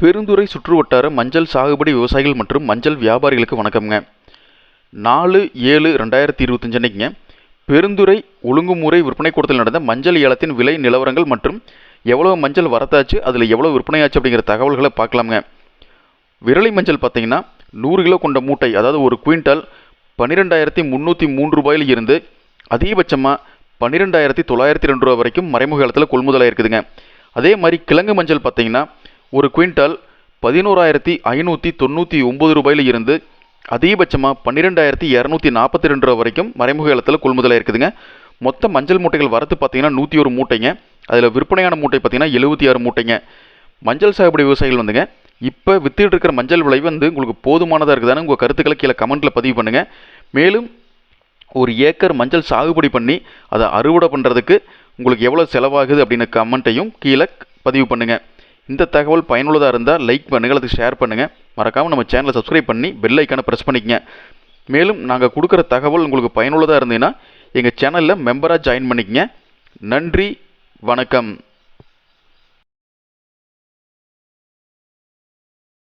பெருந்துறை சுற்றுவட்டார மஞ்சள் சாகுபடி விவசாயிகள் மற்றும் மஞ்சள் வியாபாரிகளுக்கு வணக்கம்ங்க. நாலு ஏழு ரெண்டாயிரத்தி இருபத்தஞ்சு அன்னைக்குங்க. பெருந்துறை ஒழுங்குமுறை விற்பனை கூடத்தில் நடந்த மஞ்சள் ஏலத்தின் விலை நிலவரங்கள் மற்றும் எவ்வளோ மஞ்சள் வரத்தாச்சு அதில் எவ்வளோ விற்பனையாச்சு அப்படிங்கிற தகவல்களை பார்க்கலாமுங்க. விரலி மஞ்சள் பார்த்தீங்கன்னா நூறு கிலோ கொண்ட மூட்டை அதாவது ஒரு குவிண்டால் பன்னிரெண்டாயிரத்தி முந்நூற்றி மூன்று ரூபாயில் இருந்து அதிகபட்சமாக பன்னிரெண்டாயிரத்தி தொள்ளாயிரத்தி ரெண்டு ரூபா வரைக்கும் மறைமுக காலத்தில் கொள்முதலாக இருக்குதுங்க அதே மாதிரி கிழங்கு மஞ்சள் பார்த்தீங்கன்னா ஒரு குவிண்டால் பதினோராயிரத்தி ஐநூற்றி தொண்ணூற்றி ஒம்பது ரூபாயில் இருந்து அதிகபட்சமாக பன்னிரெண்டாயிரத்தி இரநூத்தி நாற்பத்தி ரெண்டு ரூபா வரைக்கும் மறைமுக இலத்தில் கொள்முதலாக இருக்குதுங்க. மொத்த மஞ்சள் மூட்டைகள் வரத்து பார்த்தீங்கன்னா நூற்றி ஒரு மூட்டைங்க. அதில் விற்பனையான மூட்டை பார்த்தீங்கன்னா எழுபத்தி ஆறு மூட்டைங்க. மஞ்சள் சாகுபடி விவசாயிகள் வந்துங்க. இப்போ வித்துட்டு இருக்கிற மஞ்சள் விலை வந்து உங்களுக்கு போதுமானதாக இருக்குதானு உங்கள் கருத்துக்களை கீழே கமெண்ட்டில் பதிவு பண்ணுங்கள் மேலும் ஒரு ஏக்கர் மஞ்சள் சாகுபடி பண்ணி அதை அறுவடை பண்ணுறதுக்கு உங்களுக்கு எவ்வளோ செலவாகுது அப்படின்னு கமெண்ட்டையும் கீழே பதிவு பண்ணுங்கள் இந்த தகவல் பயனுள்ளதாக இருந்தால் லைக் பண்ணுங்கள் அதுக்கு ஷேர் பண்ணுங்கள் மறக்காமல் நம்ம சேனலை சப்ஸ்கிரைப் பண்ணி பெல் ஐக்கானை ப்ரெஸ் பண்ணிக்கங்க. மேலும் நாங்கள் கொடுக்குற தகவல் உங்களுக்கு பயனுள்ளதாக இருந்ததுன்னா எங்கள் சேனலில் மெம்பராக ஜாயின் பண்ணிக்கங்க. நன்றி வணக்கம்.